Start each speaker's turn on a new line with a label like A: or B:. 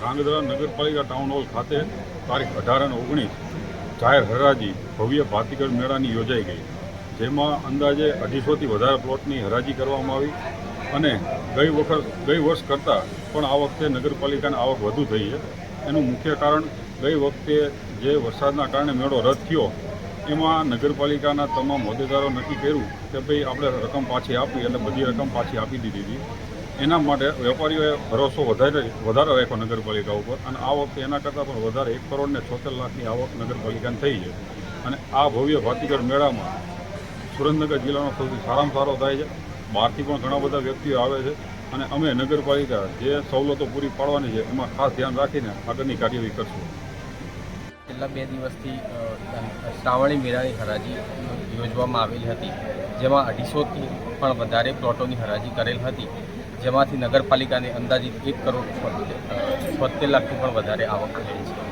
A: ધ્રાંગધ્રા નગરપાલિકા town hall ખાતે તારીખ અઢાર અને ઓગણીસ જાહેર હરાજી ભવ્ય ભાતીગળ મેળાની યોજાઈ ગઈ. જેમાં અંદાજે અઢીસોથી વધારે પ્લોટની હરાજી કરવામાં આવી અને ગઈ વખત, ગઈ વર્ષ કરતાં પણ આ વખતે નગરપાલિકાની આવક વધુ થઈ છે. એનું મુખ્ય કારણ ગઈ વખતે જે વરસાદના કારણે મેળો રદ થયો, એમાં નગરપાલિકાના તમામ હોદ્દેદારો નક્કી કર્યું કે ભાઈ આપણે રકમ પાછી આપી એટલે બધી રકમ પાછી આપી દીધી હતી. એના માટે વેપારીઓએ ભરોસો વધારે વધારે રાખ્યો નગરપાલિકા ઉપર અને આ વખતે એના કરતાં પણ વધારે એક કરોડ ને છોતેર લાખની આવક નગરપાલિકાને થઈ છે. અને આ ભવ્ય ભાતીગઢ મેળામાં સુરેન્દ્રનગર જિલ્લાનો સૌથી સારામાં સારો થાય છે. બહારથી પણ ઘણા બધા વ્યક્તિઓ આવે છે. અને અમે નગરપાલિકા જે સવલતો પૂરી પાડવાની છે, એમાં ખાસ ધ્યાન રાખીને આગળની કાર્યવાહી કરશું.
B: છેલ્લા બે દિવસથી શ્રાવણી મેળાની હરાજી યોજવામાં આવેલી હતી. જેમાં અઢીસોથી પણ વધારે પ્લોટોની હરાજી કરેલ હતી. જેમાંથી નગરપાલિકાને અંદાજિત એક કરોડ છોતેર લાખથી પણ વધારે આવક થઈ છે.